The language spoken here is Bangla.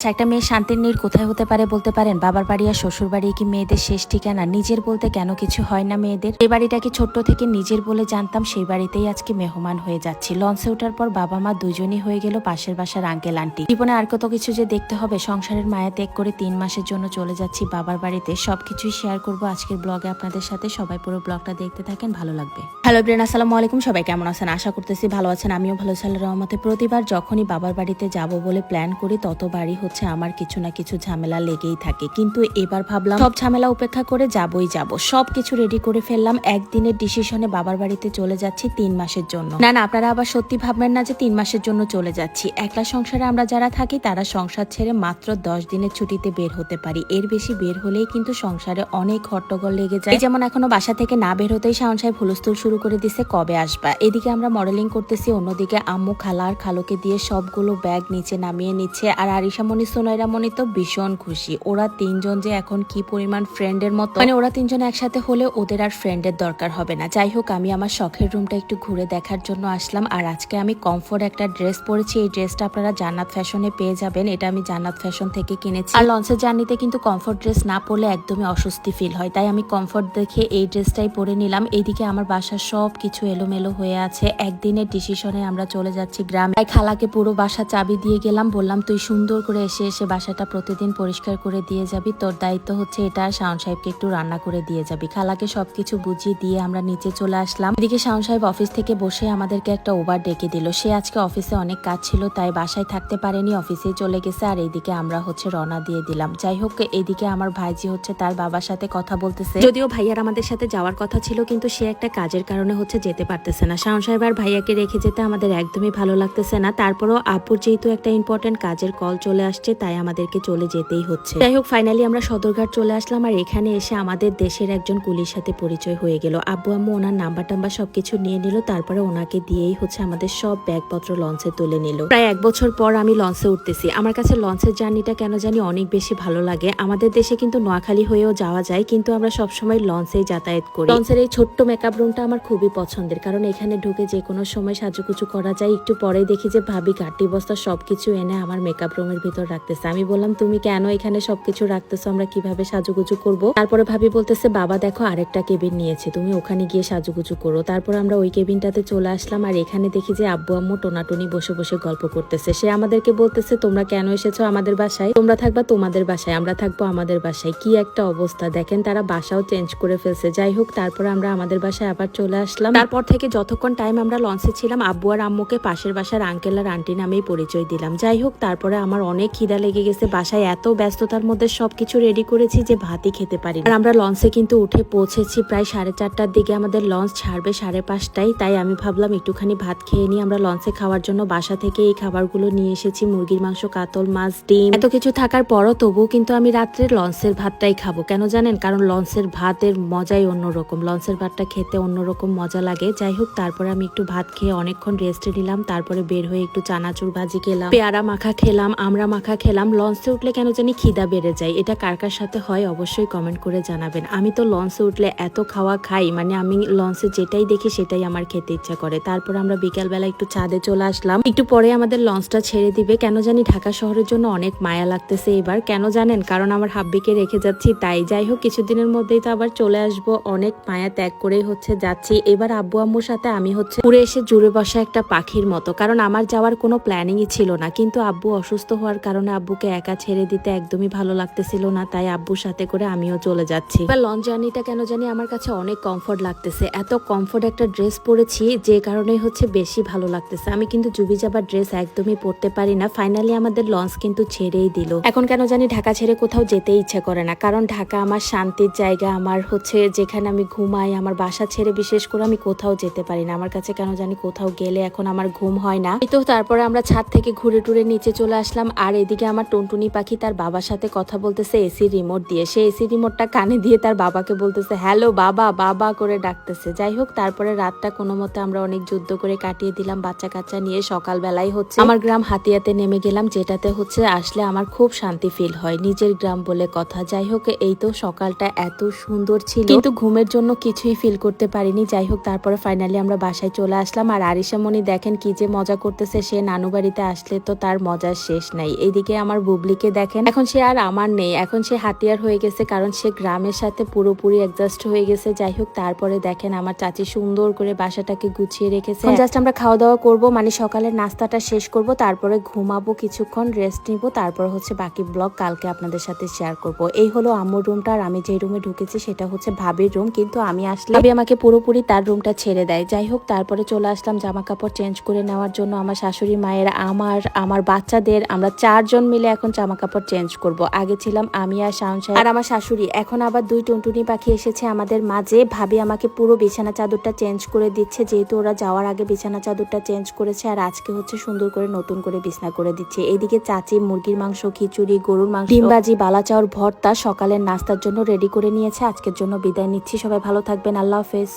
আচ্ছা, একটা মেয়ে শান্তির নীড় কোথায় হতে পারে বলতে পারেন? বাবার বাড়ি আর শ্বশুর বাড়ি কি মেয়েদের শেষ ঠিকানা? নিজের বলতে কেন কিছু হয় না মেয়েদের? এই বাড়িটাকে ছোট্ট থেকে নিজের বলে জানতাম সেই বাড়িতেই আজকে মেহমান হয়ে যাচ্ছি। লঞ্চে ওঠার পর বাবা মা দুজনই হয়ে গেল পাশের বাসার আঙ্কেল আন্টি জীবনে আর কত কিছু যে দেখতে হবে সংসারের মায়া ত্যাগ করে তিন মাসের জন্য চলে যাচ্ছি বাবার বাড়িতে। সবকিছুই শেয়ার করব আজকের ব্লগে আপনাদের সাথে সবাই পুরো ব্লগটা দেখতে থাকেন ভালো লাগবে। হ্যালো ব্রেন আসসালামু আলাইকুম। সবাই কেমন আছেন? আশা করতেছি ভালো আছেন। আমিও ভালো আল্লাহর রহমতে। প্রতিবার যখনই বাবার বাড়িতে যাব বলে প্ল্যান করি, ততবারই হচ্ছে আমার কিছু না কিছু ঝামেলা লেগেই থাকে। কিন্তু এবার ভাবলাম, সব ঝামেলা উপেক্ষা করে যাবই যাব। সব কিছু রেডি করে ফেললাম। একদিনের ডিসিশনে বাবার বাড়িতে চলে যাচ্ছি তিন মাসের জন্য। না না, আপনারা আবার সত্যি ভাববেন না যে তিন মাসের জন্য চলে যাচ্ছি। একলা সংসারে আমরা যারা থাকি, তারা সংসার ছেড়ে মাত্র দশ দিনের ছুটিতে বের হতে পারি। এর বেশি বের হলেই কিন্তু সংসারে অনেক হট্টগোল লেগে যায়। যেমন এখনও বাসা থেকে না বের হতেই শাওন সাহেব হুলস্থুল শুরু করে দিছে কবে আসবা? এদিকে আমরা মডেলিং করতেছি, অন্যদিকে আম্মু খালা আর খালুকে দিয়ে সবগুলো ব্যাগ নিচে নামিয়ে নিচ্ছে। আর আরিশা মনি, সোনাইরা মনি তো ভীষণ খুশি। ওরা তিনজন যে এখন কি পরিমাণ ফ্রেন্ডের মতো। মানে ওরা তিনজন একসাথে হলে ওদের আর ফ্রেন্ডের দরকার হবে না। যাই হোক, আমি আমার শখের রুমটা একটু ঘুরে দেখার জন্য আসলাম। আর আজকে আমি কমফোর্ট একটা ড্রেস পরেছি। এই ড্রেসটা আপনারা জান্নাত ফ্যাশনে পেয়ে যাবেন। এটা আমি জান্নাত ফ্যাশন থেকে কিনেছি। আর লঞ্চের জার্নিতে কিন্তু কমফোর্ট ড্রেস না পরলে একদমই অস্বস্তি ফিল হয়। তাই আমি কমফোর্ট দেখে এই ড্রেসটাই পরে নিলাম। এইদিকে আমার বাসার সব কিছু এলোমেলো হয়ে আছে। একদিনের ডিসিশনে আমরা চলে যাচ্ছি গ্রামে। তাই খালাকে পুরো বাসা চাবি দিয়ে গেলাম। বললাম, তুই সুন্দর করে এসে এসে বাসাটা প্রতিদিন পরিষ্কার করে দিয়ে যাবি। তোর দায়িত্ব হচ্ছে এটা। শাওন সাহেবকে একটু রান্না করে দিয়ে যাবি। খালাকে সবকিছু বুঝিয়ে দিয়ে আমরা নিচে চলে আসলাম। এদিকে শাওন সাহেব অফিস থেকে বসে আমাদেরকে একটা ওভার ডেকে দিল। সে আজকে অফিসে অনেক কাজ ছিল, তাই বাসায় থাকতে পারেনি। অফিসে চলে গেছে আর এইদিকে আমরা হচ্ছে রওনা দিয়ে দিলাম। যাই হোক, এদিকে আমার ভাইজি হচ্ছে তার বাবার সাথে কথা বলতেছে। যদিও ভাইয়ার আমাদের সাথে যাওয়ার কথা ছিল, কিন্তু সে একটা কাজের কারণে হচ্ছে যেতে পারতেছে না। শাওন সাহেব আর ভাইয়াকে রেখে যেতে আমাদের একদমই ভালো লাগতেছে না। তারপরও আপুর যেহেতু একটা ইম্পর্টেন্ট কাজের কল চলে আসছে, তাই আমাদেরকে চলে যেতেই হচ্ছে। যাই হোক ফাইনালি আমরা সদরঘাট চলে আসলাম আর এখানে এসে আমাদের দেশের একজন কুলির সাথে পরিচয় হয়ে গেল। আব্বু আম্মু ওনার নাম্বার টাম্বার সবকিছু নিয়ে নিল, তারপরে ওনাকে দিয়েই হচ্ছে আমাদের সব ব্যাগপত্র লঞ্চে তুলে নিল। প্রায় এক বছর পর আমি লঞ্চে উঠতেছি। আমার কাছে লঞ্চের জার্নিটা কেন জানি অনেক বেশি ভালো লাগে। আমাদের দেশে কিন্তু নোয়াখালী হয়েও যাওয়া যায়, কিন্তু আমরা সবসময় লঞ্চেই যাতায়াত করি। লঞ্চের এই ছোট্ট মেকআপ রুমটা আমার খুবই পছন্দের, কারণ এখানে ঢুকে যে কোনো সময় সাজুকুচু করা যায়। একটু পরেই দেখি যে ভাবি গাটি বস্তা সবকিছু এনে আমার মেকআপ রুমের ভিতর রাখতেছে। আমি বললাম, তুমি কেন এখানে সবকিছু রাখতেছো? আমরা কীভাবে সাজুগুজু করব? তারপরে ভাবি বলতেছে, বাবা, দেখো, আরেকটা কেবিন নিয়েছে। তুমি ওখানে গিয়ে সাজুগুজু করো। তারপর আমরা ওই কেবিনটাতে চলে আসলাম আর এখানে দেখি যে আব্বু, আম্মু টোনাটুনি বসে বসে গল্প করতেছে। সে আমাদেরকে বলতেছে, তোমরা কেন এসেছ আমাদের বাসায়? তোমরা থাকবা তোমাদের বাসায়, আমরা থাকব আমাদের বাসায়। কি একটা অবস্থা। দেখেন, তারা বাসাও চেঞ্জ করে ফেলছে। যাই হোক, তারপর আমরা আমাদের বাসায় আবার চলে আসলাম। তারপর থেকে যতক্ষণ টাইম আমরা লঞ্চে ছিলাম, আব্বু আর আম্মুকে পাশের বাসার আঙ্কেল আর আন্টি নামেই পরিচয় দিলাম। যাই হোক, তারপরে আমার অনেক খিদা লেগে গেছে। বাসায় এত ব্যস্ততার মধ্যে সবকিছু রেডি করেছি যে ভাতই খেতে পারি আর আমরা লঞ্চে কিন্তু উঠে পৌঁছেছি প্রায় সাড়ে চারটার দিকে। আমাদের লঞ্চ ছাড়বে সাড়ে পাঁচটায়। তাই আমি ভাবলাম, একটুখানি ভাত খেয়ে নিই। আমরা লঞ্চে খাওয়ার জন্য বাসা থেকে এই খাবারগুলো নিয়ে এসেছি। মুরগির মাংস, কাতল মাছ, ডিম, এত কিছু থাকার পরও তবুও কিন্তু আমি রাত্রে লঞ্চের ভাতটাই খাব। কেন জানেন? কারণ লঞ্চের ভাতের মজাই অন্যরকম। লঞ্চের ভাতটা খেতে অন্যরকম মজা লাগে। যাই হোক তারপরে আমি একটু ভাত খেয়ে অনেকক্ষণ রেস্টে নিলাম, তারপরে বের হয়ে একটু চানাচুর ভাজি খেলাম। পেয়ারা মাখা খেলাম, আমরা মাখা খেলাম, লঞ্চে উঠলে কেন জানি খিদা বেড়ে যায়। এটা কার কার সাথে হয় অবশ্যই কমেন্ট করে জানাবেন। আমি তো লঞ্চে উঠলে এত খাওয়া খাই মানে আমি লঞ্চে যেটাই দেখি সেটাই আমার খেতে ইচ্ছা করে। তারপর আমরা বিকালবেলা একটু ছাদে চলে আসলাম। একটু পরে আমাদের লঞ্চটা ছেড়ে দিবে। কেন জানি ঢাকা শহরের জন্য অনেক মায়া লাগতেছে এবার। কেন জানেন? কারণ আমার হাব্বিকে রেখে যাচ্ছি, তাই যাই হোক, কিছুদিনের মধ্যেই তো আবার চলে আসব। অনেক মায়া ত্যাগ করেই হচ্ছে যাচ্ছি। এবার আব্বু আম্মুর সাথে আমি হচ্ছে উড়ে এসে জুড়ে বসা একটা পাখির মতো। কারণ আমার যাওয়ার কোনো প্ল্যানিংই ছিল না। কিন্তু আব্বু অসুস্থ হওয়ার কারণে আব্বুকে একা ছেড়ে দিতে একদমই ভালো লাগতেছিল না। তাই আব্বুর সাথে করে আমিও চলে যাচ্ছি। এবার লঞ্চ জার্নিটা কেন জানি আমার কাছে অনেক কমফোর্ট লাগতেছে। এত কমফোর্ট একটা ড্রেস পরেছি, যে কারণে হচ্ছে বেশি ভালো লাগতেছে। আমি কিন্তু জুবি যাবার ড্রেস একদমই পরতে পারি না। ফাইনালি আমাদের লঞ্চ কিন্তু ছেড়েই দিল। এখন কেন জানি ঢাকা ছেড়ে কোথাও যেতে ইচ্ছে করে না। কারণ ঢাকা আমার শান্তির জায়গা। আমার হচ্ছে যেখানে আমি ঘুমাই, আমার বাসা ছেড়ে বিশেষ করে, আমি কোথাও যেতে পারি না। আমার কাছে কেন জানি কোথাও গেলে এখন আমার ঘুম হয় না। তো তারপরে আমরা ছাদ থেকে ঘুরে টুরে নিচে চলে আসলাম। আর এদিকে আমার টুনটুনি পাখি তার বাবার সাথে কথা বলতেছে এসি রিমোট দিয়ে। সে এসি রিমোটটা কানে দিয়ে তার বাবাকে বলতেছে হ্যালো বাবা বাবা করে ডাকতেছে। যাই হোক, তারপরে রাতটা কোনো মতে আমরা অনেক যুদ্ধ করে কাটিয়ে দিলাম। বাচ্চা কাচ্চা নিয়ে সকালবেলায় হচ্ছে আমার গ্রাম হাতিয়াতে নেমে গেলাম, যেটাতে হচ্ছে আসলে আমার খুব শান্তি ফিল হয়। নিজের গ্রাম বলে কথা। যাই হোক, এই তো সকালটা এত সুন্দর ছিল। কিন্তু ঘুমের জন্য কিছুই ফিল করতে পারিনি। যাই হোক, তারপরে ফাইনালি আমরা বাসায় চলে আসলাম। আর আরিশামণি দেখেন কি যে মজা করতেছে, সে নানু বাড়িতে আসলে তো তার মজার শেষ নাই। এইদিকে আমার বুবলিকে দেখেন, এখন সে আর আমার নেই, এখন সে হাতিয়ার হয়ে গেছে, কারণ সে গ্রামের সাথে পুরোপুরি অ্যাডজাস্ট হয়ে গেছে। যাই হোক, তারপরে দেখেন আমার চাচি সুন্দর করে বাসাটাকে গুছিয়ে রেখেছে। জাস্ট আমরা খাওয়া দাওয়া করব মানে সকালের নাস্তাটা শেষ করব, তারপরে ঘুমাবো, কিছুক্ষণ রেস্ট নিব, তারপর হচ্ছে বাকি ব্লগ কালকে আপনাদের সাথে শেয়ার করব। এই হলো আম্মুর রুমটা আর আমি যে রুমে ঢুকেছি, সেটা হচ্ছে ভাবির রুম কিন্তু আমি আসলে আমাকে পুরোপুরি তার রুমটা ছেড়ে দেয়। যাই হোক, তারপরে চলে আসলাম জামা কাপড় চেঞ্জ করে নেওয়ার জন্য। আমার শাশুড়ি, মায়ের, আমার আমার বাচ্চাদের, আমরা চারজন মিলে এখন জামা কাপড় চেঞ্জ করব। আগে ছিলাম আমি আর শাওন আর আমার শাশুড়ি, এখন আবার দুই টুনটুনি পাখি এসেছে আমাদের মাঝে। ভাবি আমাকে পুরো বিছানা চাদরটা চেঞ্জ করে দিচ্ছে, যেহেতু ওরা যাওয়ার আগে বিছানা চাদরটা চেঞ্জ করেছে, আর আজকে হচ্ছে সুন্দর করে নতুন করে বিছনা করে দিচ্ছে। এইদিকে চাচি মুরগির মাংস, খিচুড়ি, গরুর মাংস, ডিমবাজি বালাচাওর ভর্তা সকালের নাস্তার জন্য রেডি করে নিয়েছে। আজকের জন্য বিদায় নিচ্ছি। সবাই ভালো থাকবেন। আল্লাহ হাফেজ।